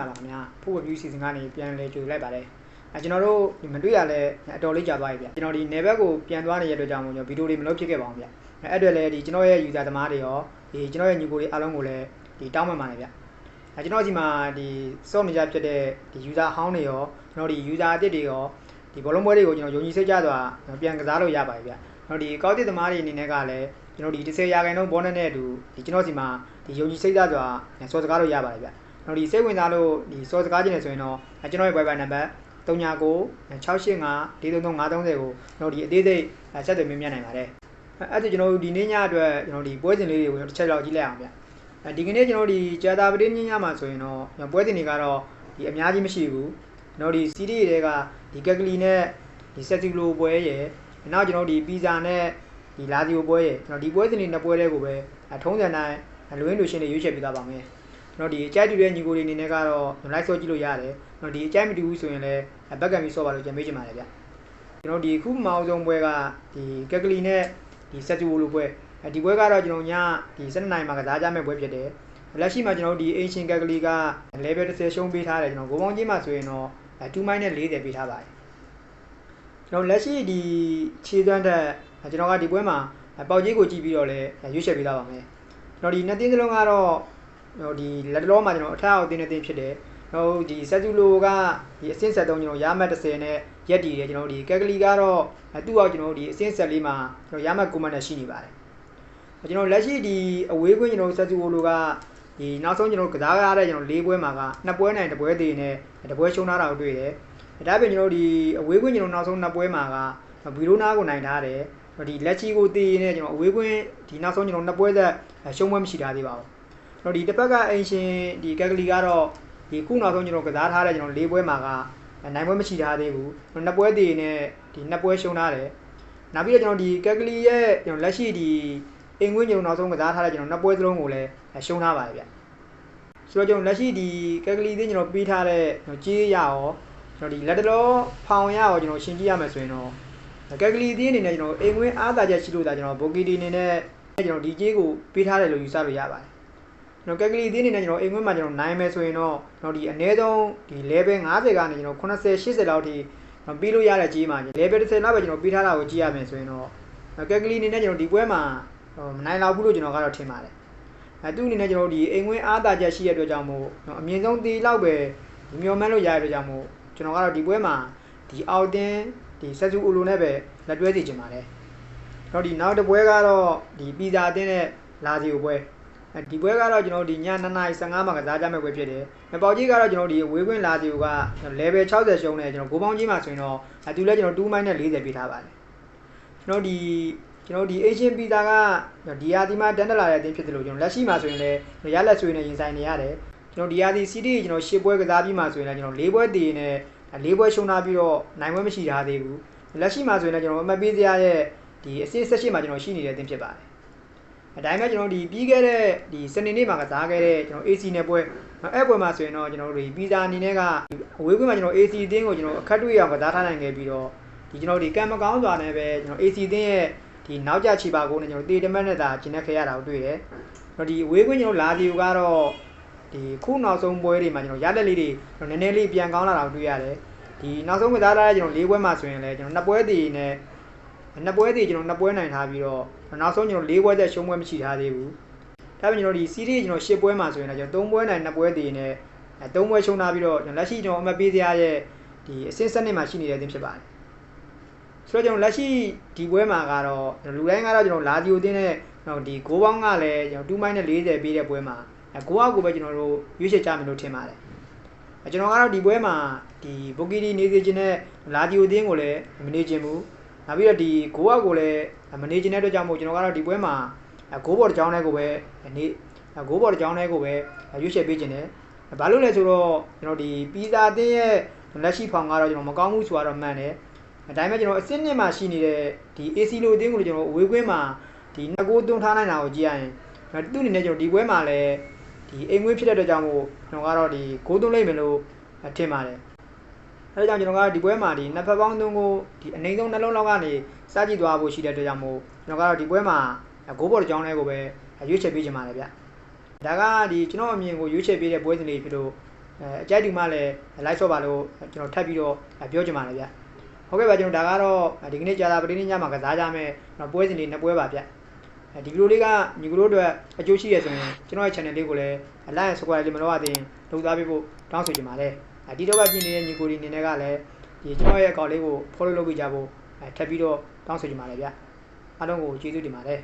လာပါခင်ဗျာဖို့ review season ကနေပြန်လဲကြိုလိုက်ပါတယ်အဲကျွန်တော်တို့ဒီမတွေ့ရလဲအတော်လေးကြာသွားပြီဗျကျွန်တော်ဒီနယ်ဘက်ကိုပြန်သွားနေတဲ့အတွက်ကြောင့်မို့ကျွန်တော်ဗီဒီယိုတွေမလုပ်ဖြစ်ခဲ့ပါဘူးဗျအဲအဲ့အတွက်လည်းဒီကျွန်တော်ရဲ့ user သမားတွေရောဒီကျွန်တော်ရဲ့ညီကိုတွေအားလုံးကိုလည်းဒီတောင်းပန်ပါတယ်ဗျအဲကျွန်တော်ဒီမှာဒီ soft နေကြဖြစ်တဲ့ဒီ user ဟောင်းတွေရောကျွန်တော်ဒီ user အသစ်တွေရောဒီဘောလုံးပွဲတွေကိုကျွန်တော်ယုံကြည်စိတ်ကြစွာပြန်ကစားလို့ရပါတယ်ဗျကျွန်တော်ဒီကောက်တစ်သမားတွေအနေနဲ့ကလည်းကျွန်တော်ဒီ30ရာခိုင်နှုန်းဘောနက်နဲ့အတူဒီကျွန်တော်စီမှာဒီယုံကြည်စိတ်ကြစွာစောစကားလို့ရပါတယ်ဗျကျွန် တော်ဒီစိတ်ဝင်စားလို့ဒီစောစကားခြင်းနေဆိုရင်တော့ကျွန်တော်ရဲ့ Viber နံပါတ်39 685 433 530ကိုကျွန်တော်ဒီအသေးစိတ်ဆက်သွယ်မြင်မြင်နိုင်ပါတယ်အဲ့ဒါကျွန်တော်တို့ဒီနေ့ညအတွက်ကျွန်တော်ဒီပွဲစဉ်လေးတွေကိုတစ်ချက်လောက်ကြည့်လိုက်အောင်ဗျအဲဒီကနေ့ကျွန်တော်ဒီကြာတာပတိညညမှာဆိုရင်တော့ပွဲစဉ်တွေကတော့ဒီအများကြီးမရှိဘူးကျွန်တော်ဒီ CD တွေကဒီကက်ကလီနဲ့ဒီဆက်စီလိုပွဲရယ်နောက်ကျွန်တော်ဒီပီဇာနဲ့ဒီလာဒီယိုပွဲရယ်ကျွန်တော်ဒီပွဲစဉ်တွေနှစ်ပွဲလေးကိုပဲထုံးစံတိုင်းလူရင်းလူရှင်းတွေရွေးချယ်ပေးသွားပါမယ်ကျွ န်တော်ဒီအကြိုက်တူတဲ့ညီကိုတွေအနေနဲ့ကတော့ live ဆော့ကြည့်လို့ရတယ်ကျွန်တော်ဒီအကြိုက်မတူဘူးဆိုရင်လည်းဘက်ကံပြီးဆော့ပါလို့ကြံပေးချင်ပါတယ်ဗျကျွန်တော်ဒီခုမအောင်ဆုံးပွဲကဒီကက်ကလီနဲ့ဒီဆက်တူလိုပွဲဒီပွဲကတော့ကျွန်တော်ညဒီ7နိုင်မှာကစားကြမယ့်ပွဲဖြစ်တယ်လက်ရှိမှာကျွန်တော်ဒီ Ancient ကက်ကလီက level 30ရှုံးပေးထားတယ်ကျွန်တော်ဂိုးပေါင်းကြီးမှာဆိုရင်တော့2မိုင်းနဲ့40ပေးထားပါတယ်ကျွန်တော်လက်ရှိဒီခြေသွမ်းတက်ကျွန်တော်ကဒီပွဲမှာပေါက်ကြီးကိုကြည့်ပြီးတော့လည်းရွေးချယ်ပေးသားပါမယ်ကျွန်တော်ဒီနှစ်တင်းစလုံးကတော့ ဟိုဒီလက်တော်မှာကျွန်တော်အထက်အောက်တင်းတင်းဖြစ်တယ်ဟိုဒီဆက်ကျူလိုကဒီအစင်းဆက်သုံးကျွန်တော်ရမတ်30နဲ့ရက်တည်တယ်ကျွန်တော်ဒီကက်ကလီကတော့သူ့အောက်ကျွန်တော်ဒီအစင်းဆက်လေးမှာကျွန်တော်ရမတ်9မှတ်နဲ့ရှိနေပါတယ်ကျွန်တော်လက်ရှိဒီအဝေးကွင်းကျွန်တော်ဆက်ကျူလိုကဒီနောက်ဆုံးကျွန်တော်ကစားရတဲ့ကျွန်တော်၄ပွဲမှာကနှစ်ပွဲနိုင်တစ်ပွဲသေးနဲ့တစ်ပွဲရှုံးထားတာကိုတွေ့တယ်ဒါပြင်ကျွန်တော်ဒီအဝေးကွင်းကျွန်တော်နောက်ဆုံးနှစ်ပွဲမှာကဘီလိုနာကိုနိုင်ထားတယ်ဒီလက်ချီကိုတည်နေကျွန်တော်အဝေးကွင်းဒီနောက်ဆုံးကျွန်တော်နှစ်ပွဲသက်ရှုံးပွဲမရှိထားသေးပါဘူး ကျွန်တော်ဒီတစ်ဖက်ကအင်ရှင်ဒီကက်ကလီကတော့ဒီခုနောက်ဆုံးကျွန်တော်ကစားထားတဲ့ကျွန်တော်၄ပွဲမှာကနိုင်ပွဲမရှိထားသေးဘူးနှစ်ပွဲတည်နေဒီနှစ်ပွဲရှုံးထားတယ်နောက်ပြီးတော့ကျွန်တော်ဒီကက်ကလီရဲ့ကျွန်တော်လက်ရှိဒီအင်ကွင်းကျွန်တော်နောက်ဆုံးကစားထားတဲ့ကျွန်တော်နှစ်ပွဲစလုံးကိုလည်းရှုံးထားပါတယ်ဗျဆိုတော့ကျွန်တော်လက်ရှိဒီကက်ကလီသိကျွန်တော်ပြီးထားတဲ့ကျွန်တော်ကြေးရရောကျွန်တော်ဒီလက်တလောဖောင်ရရောကျွန်တော်ရှင်းကြည့်ရမယ်ဆိုရင်တော့ကက်ကလီသီးအနေနဲ့ကျွန်တော်အိမ်ဝင်အားသာချက်ရှိလို့ဒါကျွန်တော်ဘိုကီတီအနေနဲ့ကျွန်တော်ဒီကြေးကိုပေးထားတယ်လို့ယူဆလို့ရပါတယ် ကျွန်တော်ကက်ကလီသီးအနေနဲ့ကျွန်တော်အိမ်ဝင်မှာကျွန်တော်နိုင်မယ်ဆိုရင်တော့ကျွန်တော်ဒီအနည်းဆုံးဒီ level 50ကနေကျွန်တော်80 80လောက်ထိကျွန်တော်ပြီးလို့ရတဲ့ကြေးမှာ level 30လောက်ပဲကျွန်တော်ပြီးထားတာကိုကြည့်ရမယ်ဆိုရင်တော့ကက်ကလီအနေနဲ့ကျွန်တော်ဒီပွဲမှာမနိုင်လောက်ဘူးလို့ကျွန်တော်ကတော့ထင်ပါတယ်အဲသူ့အနေနဲ့ကျွန်တော်ဒီအိမ်ဝင်အားသာချက်ရှိတဲ့အတွက်ကြောင့်မို့အမြင့်ဆုံးတီလောက်ပဲမျောမှန်းလို့ရတဲ့အတွက်ကြောင့်မို့ကျွန်တော်ကတော့ဒီပွဲမှာဒီအောက်တင်းဒီဆက်စုအလိုနဲ့ပဲလက်တွဲစီချင်ပါတယ်။တော့ဒီနောက်တစ်ပွဲကတော့ဒီပီဇာအတင်းနဲ့လာစီကိုပွဲ ဒီပွဲကတော့ကျွန်တော်ဒီည2:15မှာကစားကြမယ့်ပွဲဖြစ်တယ်။မပေါကြီးကတော့ကျွန်တော်ဒီဝေးခွင့်လာစီကိုက level 60ရှုံးနေကျွန်တော်ဂိုးပေါင်းကြီးမှာဆိုရင်တော့အတူလဲကျွန်တော်2မိုင်းနဲ့40ပေးထားပါတယ်။ကျွန်တော်ဒီကျွန်တော်ဒီ Asian Pizza ကဒီယာဒီမှာတန်းတက်လာတဲ့အတင်းဖြစ်တယ်လို့ကျွန်တော်လက်ရှိမှာဆိုရင်လည်းရလက်ဆွေနဲ့ရင်ဆိုင်နေရတယ်။ကျွန်တော်ဒီယာဒီ CD ကျွန်တော်ရှစ်ပွဲကစားပြီးမှဆိုရင်လည်းကျွန်တော်၄ပွဲတည်နေ၄ပွဲရှုံးထားပြီးတော့နိုင်ပွဲမရှိထားသေးဘူးလက်ရှိမှာဆိုရင်လည်းကျွန်တော်အမပေးစရာရဲ့ဒီအစစ်ဆက်ရှိမှာကျွန်တော်ရှိနေတဲ့အသင်းဖြစ်ပါတယ် အတိုင်းပဲကျွန်တော်ဒီပြီးခဲ့တဲ့ဒီစနေနေ့မှာကစားခဲ့တဲ့ကျွန်တော် AC နဲ့ပွဲအဲ့ပွဲမှာဆိုရင်တော့ကျွန်တော်တို့ဒီပီဇာအနေနဲ့ကအဝေးကွင်းမှာကျွန်တော် AC အသင်းကိုကျွန်တော်အခက်တွေ့အောင်ကစားထားနိုင်ခဲ့ပြီးတော့ဒီကျွန်တော်ဒီကံမကောင်းစွာနဲ့ပဲကျွန်တော် AC အသင်းရဲ့ဒီနောက်ကျချီပါကိုနဲ့ကျွန်တော်တေတမက်နဲ့သာကျင်းနေခဲ့ရတာကိုတွေ့တယ်။ကျွန်တော်ဒီအဝေးကွင်းကျွန်တော်လာစီကိုကတော့ဒီခုနောက်ဆုံးပွဲတွေမှာကျွန်တော်ရလက်လေးတွေကျွန်တော်နည်းနည်းလေးပြန်ကောင်းလာတာကိုတွေ့ရတယ်။ဒီနောက်ဆုံးကစားထားတဲ့ကျွန်တော်၄ပွဲမှာဆိုရင်လည်းကျွန်တော်နှစ်ပွဲတည်နဲ့နှစ်ပွဲတည်ကျွန်တော်နှစ်ပွဲနိုင်ထားပြီးတော့ နောက်ဆုံးကျွန်တော်၄ပွဲသက်ရှုံးပွဲမရှိထားသေးဘူးဒါပေမဲ့ကျွန်တော်ဒီ series ကျွန်တော်၈ပွဲမှာဆိုရင်လည်းကျွန်တော်၃ပွဲနိုင်နှစ်ပွဲတည်နဲ့၃ပွဲရှုံးထားပြီးတော့ကျွန်တော်လက်ရှိကျွန်တော်အမတ်ပေးစရာရဲ့ဒီအစင်းစနစ်မှာရှိနေတဲ့အသင်းဖြစ်ပါတယ်ဆိုတော့ကျွန်တော်လက်ရှိဒီပွဲမှာကတော့လူတိုင်းကတော့ကျွန်တော်လာဒီယိုတင်းနဲ့တော့ဒီဂိုးပေါင်းကလည်းကျွန်တော်2မိုင်းနဲ့40ပေးတဲ့ပွဲမှာဂိုးအောက်ကိုပဲကျွန်တော်တို့ရွေးချယ်ကြမယ်လို့ထင်ပါတယ်ကျွန်တော်ကတော့ဒီပွဲမှာဒီဘိုကီဒီနေစေခြင်းနဲ့လာဒီယိုတင်းကိုလည်းမနေခြင်းဘူး နောက်ပြီးတော့ဒီဂိုးအောက်ကိုလည်းမနေခြင်းတဲ့အတွက်ကြောင့်မို့ကျွန်တော်ကတော့ဒီပွဲမှာဂိုးဘော်တစ်ကြောင်းလေးကိုပဲနေဂိုးဘော်တစ်ကြောင်းလေးကိုပဲရွေးချယ်ပေးခြင်းတယ်ဘာလို့လဲဆိုတော့ကျွန်တော်ဒီပီဇာတင်းရဲ့လက်ရှိဖောင်ကတော့ကျွန်တော်မကောင်းဘူးဆိုတော့မှန်တယ်အတိုင်းပဲကျွန်တော်အစ်စ်နှစ်မှာရှိနေတဲ့ဒီ AC လိုအတင်းကိုကျွန်တော်အဝေးကွင်းမှာဒီနှစ်ကိုသွန်းထားနိုင်တာကိုကြည့်ရရင်သူ့အနေနဲ့ကျွန်တော်ဒီပွဲမှာလည်းဒီအိမ်ငွေးဖြစ်တဲ့အတွက်ကြောင့်မို့ကျွန်တော်ကတော့ဒီဂိုးသွန်းလိုက်မယ်လို့ထင်ပါတယ် အဲဒါကြောင့်ကျွန်တော်ကဒီပွဲမှာဒီနှစ်ဖက်ပေါင်းသုံးကိုဒီအနိုင်ဆုံးနှလုံးလောက်ကနေစကြည့်သွားဖို့ရှိတဲ့အတွက်ကြောင့်မို့ကျွန်တော်ကတော့ဒီပွဲမှာဂိုးဘော်တစ်ကြောင်းလေးကိုပဲရွေးချယ်ပေးချင်ပါတယ်ဗျဒါကဒီကျွန်တော်အမြင်ကိုရွေးချယ်ပေးတဲ့ပွဲစဉ်လေးဖြစ်လို့အဲအကြိုက်တူမှလည်း live ဆော့ပါလို့ကျွန်တော်ထပ်ပြီးတော့ပြောချင်ပါတယ်ဗျဟုတ်ကဲ့ပါကျွန်တော်ဒါကတော့ဒီကနေ့ကြာတာပတိနေ့ညမှာကစားကြမယ်ပွဲစဉ်တွေနှစ်ပွဲပါဗျဒီဗီဒီယိုလေးကညီကတို့အတွက်အကျိုးရှိရဆိုရင်ကျွန်တော်ရဲ့ channel လေးကိုလည်း like subscribe လေးမလုပ်ရသေးရင်လုပ်သားပေးဖို့တောင်းဆိုချင်ပါတယ် ဒီတော့ကကြည့်နေတဲ့ညီကိုဒီအနေနဲ့ကလည်းဒီကျွန်တော်ရဲ့အကောင့်လေးကို follow လုပ်ပေးကြဖို့ထပ်ပြီးတော့တောင်းဆိုချင်ပါတယ်ဗျအားလုံးကိုကျေးဇူးတင်ပါတယ်